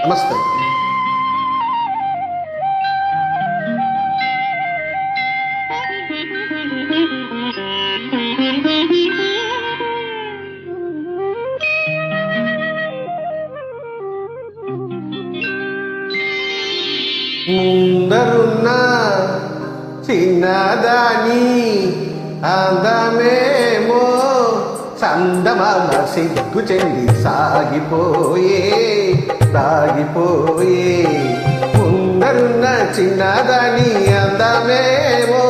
నమస్తే. ముందరున్న చిన్నదాని అందమేమో చందమామ సిగ్గు చెంది సాగిపోయే సాగిపోయే. ముందరున్న చిన్నదని అందమేమో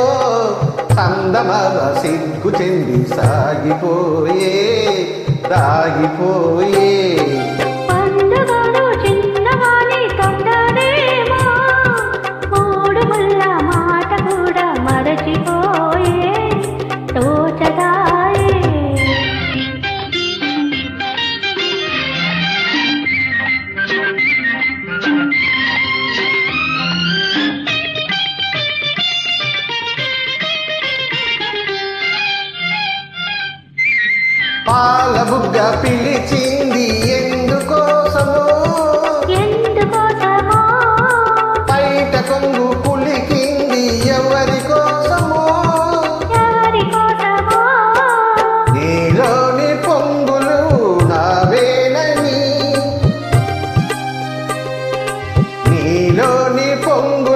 చందమామ సిగ్గు చెంది సాగిపోయే దాగిపోయే. పాల బుగ్గ పిలిచింది ఎందుకోసమో? బయట కొంగు పులికింది ఎవరి కోసమో నీలోని పొంగులు నావేనని నీలోని పొంగులు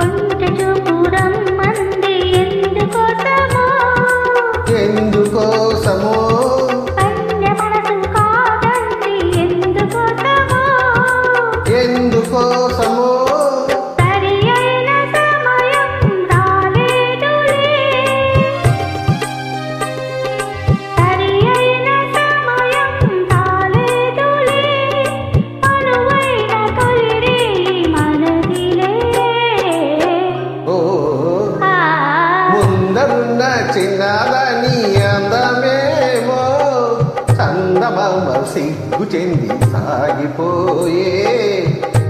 కొంచె చూపురం చందమామ సిగ్గు చెంది సాగిపోయే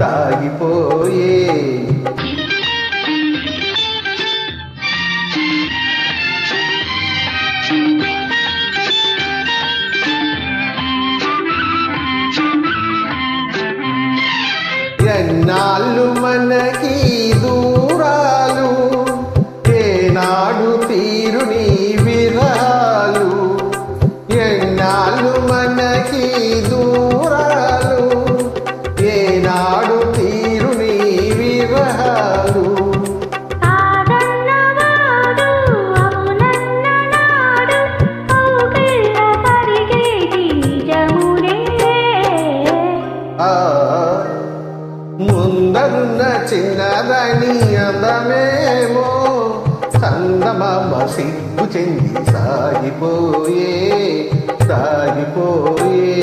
సాగిపోయే. ఎన్నాళ్ళు మనకి చిన్నదని అందమేమో చందమామ సిగ్గు చెంది సాగిపోయే సాగిపోయే.